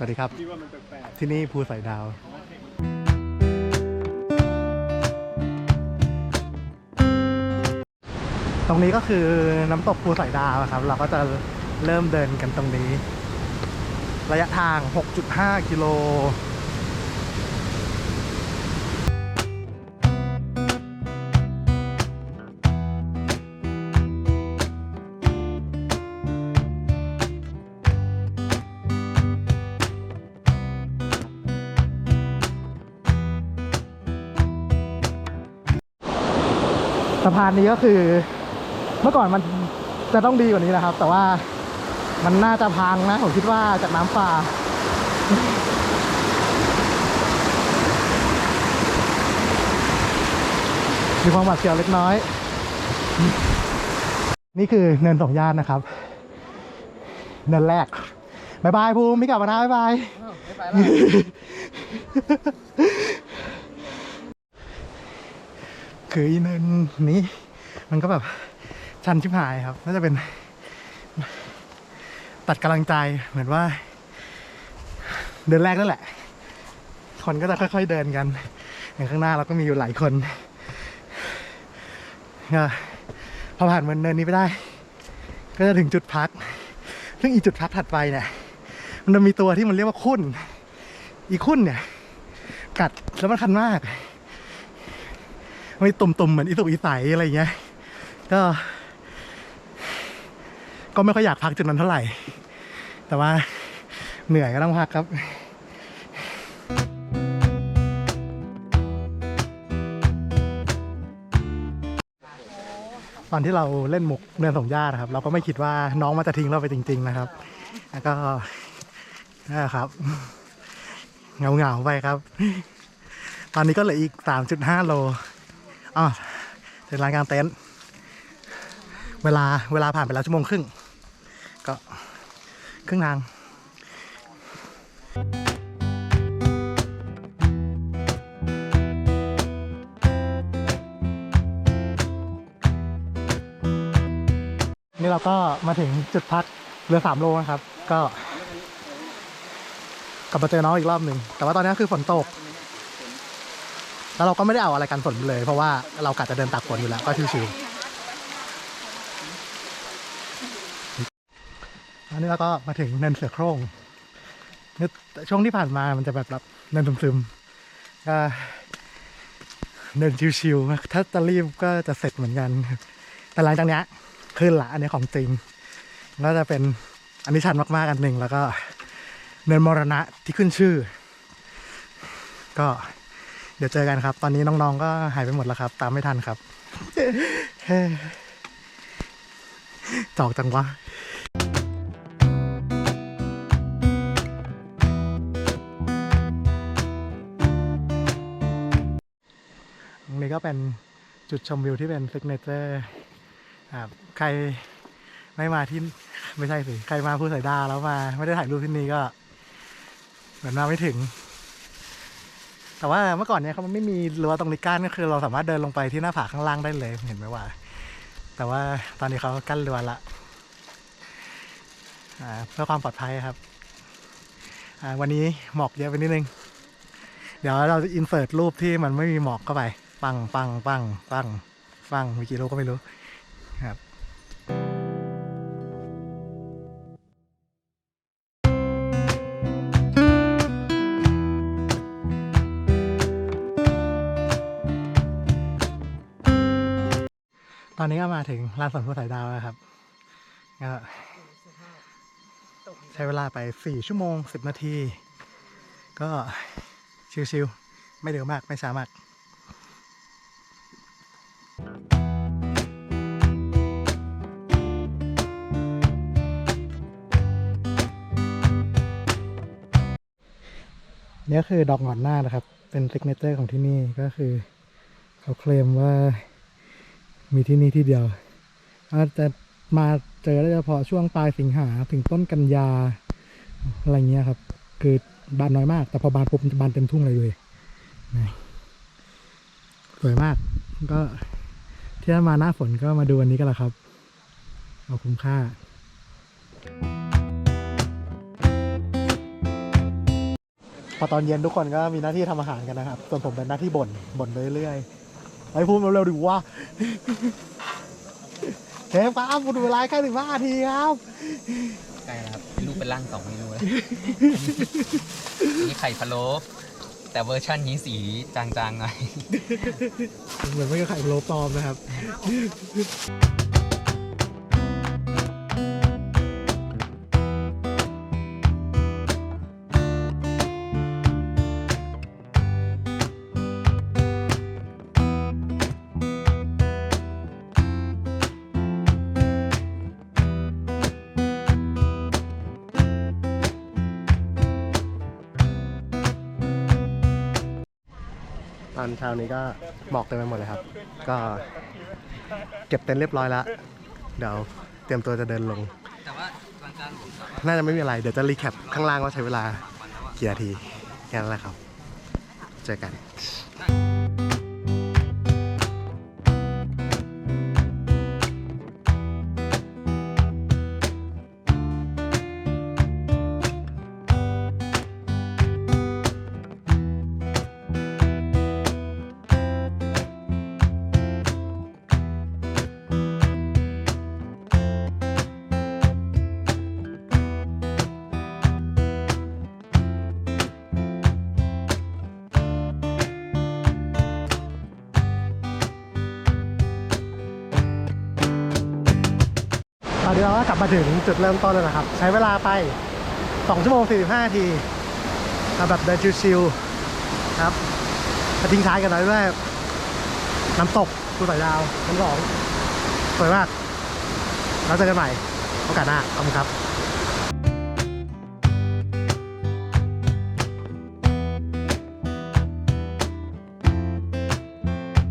วัสดีครับที่ว่ามันแปลกที่นี่ภูสายดาว ตรงนี้ก็คือน้ำตกภูสายดาวครับ เราก็จะเริ่มเดินกันตรงนี้ ระยะทาง 6.5 กิโล สะพานนี้ก็คือ เมื่อก่อนมันจะต้องดีกว่านี้นะครับ แต่ว่ามันน่าจะพังนะ ผมคิดว่าจากน้ำป่ามีความหวาดเสียวเล็กน้อย นี่คือเนินสองย่านนะครับ เนินแรกบายบายภูมิไม่กลับมานะบายบาย ไม่ไปแล้ว คืออีเนินนี้ มันก็แบบชันชิบหายครับ น่าจะเป็น ตัดกำลังใจเหมือนว่า เดินแรกนั่นแหละ คนก็จะค่อย ๆเดินกัน อย่างข้างหน้าเราก็มีอยู่หลายคนก็พอผ่านเนินนี้ไปได้ ก็จะถึงจุดพัก ซึ่งอีจุดพักถัดไปเนี่ย มันจะมีตัวที่มันเรียกว่าคุ้น อีคุ้นเนี่ย กัดแล้วมันคันมาก ไม่ตุ่มๆเหมือนอีสุกอีใสอะไรอย่างเงี้ย ก็ ก็ไม่ค่อยอยากพักจุดนั้นเท่าไหร่ แต่ว่าเหนื่อยก็ต้องพักครับตอนที่เราเล่นหมกเนินสงญาติครับ เราก็ไม่คิดว่าน้องมันจะทิ้งเราไปจริง ๆ นะครับ แล้วก็นะครับเหงาๆไปครับ ตอนนี้ก็เหลืออีก 3.5 โล อ๋อถึงรายกลารเต็นท์เวลาเวลาผ่านไปแล้วชั่วโมงครึ่ง ก็ครึ่งทางนี่เราก็มาถึงจุดพักเรือสามโลนะครับ ก็ กลับมาเจอน้องอีกรอบหนึ่ง แต่ว่าตอนนี้คือฝนตก แล้วเราก็ไม่ได้เอาอะไรกันฝนเลย เพราะว่าเรากะจะเดินตากฝนอยู่แล้วก็ชิวๆอันนี้เราก็มาถึงเนินเสือโคร่งนึกช่วงที่ผ่านมามันจะแบบแบบเนินซึมๆก็เดินชิวๆถ้าจะรีบก็จะเสร็จเหมือนกัน แต่หลังจากนี้ขึ้นละอันนี้ของจริง ก็จะเป็นอันนี้ชันมากๆอันหนึ่งแล้วก็เนินมรณะที่ขึ้นชื่อ ก็ เดี๋ยวเจอกันครับ ตอนนี้น้องๆ ก็หายไปหมดแล้วครับ ตามไม่ทันครับจอกจังวะนี้ก็เป็นจุดชมวิวที่เป็นซิกเนเจอร์ครับใครไม่มาที่ไม่ใช่สิ ใครมาพูดสายดาแล้วมา ไม่ได้ถ่ายรูปที่นี่ก็ เหมือนมาไม่ถึง แต่ว่าเมื่อก่อนเนี่ยเขาไม่มีรั้วตรงนี้กั้นก็คือ เราสามารถเดินลงไปที่หน้าผาข้างล่างได้เลยเห็นไหมว่า แต่ว่าตอนนี้เขากั้นรั้วละเพื่อความปลอดภัยครับวันนี้หมอกเยอะไปนิดนึง เดี๋ยวเราจะอินเสิร์ตรูปที่มันไม่มีหมอกเข้าไป ปังปังปังปังปังมีกี่รูปก็ไม่รู้ ตอนนี้ก็มาถึงลานสวนภูสายดาวแล้วครับก็ใช้เวลาไป 4 ชั่วโมง 10 นาที ก็ชิวๆไม่เร็วมาก ไม่ช้ามากเนี่คือดอกหงอนหน้านะครับ เป็นซิกเนเจอร์ของที่นี่ก็คือ เขาเคลมว่า มีที่นี่ที่เดียว อาจจะมาเจอได้เฉพาะช่วงปลายสิงหาถึงต้นกันยา อะไรเงี้ยครับ คือบานน้อยมาก แต่พอบานปุ๊บมันจะบานเต็มทุ่งเลยเลยสวยมาก ก็ที่มาหน้าฝนก็มาดูอันนี้กันแหละครับเอาคุ้มค่าพอตอนเย็นทุกคนก็มีหน้าที่ทำอาหารกันนะครับ ส่วนผมเป็นหน้าที่บ่นบ่นไปเรื่อยๆ ไอ้พูดเร็วๆดิว่าเชฟครับคุณดูเวลาแค่สิบห้านาทีครับใกล้แล้วครับลูกเป็นร่างสองเมนูแล้วนี่ไข่พะโล้แต่เวอร์ชันนี้สีจางๆหน่อย เหมือนไม่กับไข่โลปลอมนะครับ ตอนเช้านี้ก็หมอกเต็มไปหมดเลยครับ ก็เก็บเต็นท์เรียบร้อยแล้ว เดี๋ยวเตรียมตัวจะเดินลง แต่ว่าหลังการผมน่าจะไม่มีอะไร เดี๋ยวจะรีแคปข้างล่างว่าใช้เวลากี่นาทีแค่นั้นแหละครับ เจอกัน อนนี้เราก็กลับมาถึงจุดเริ่มต้นแล้วนะครับ ใช้เวลาไป 2 ชั่วโมง 45นาทีแบบเดินชิวๆครับทิ้งท้ายกันหน่อยด้วยน้ำตกภูสอยดาวชั้นสองสวยมาก แล้วเจอกันใหม่โอกาสหน้าขอบคุณครับ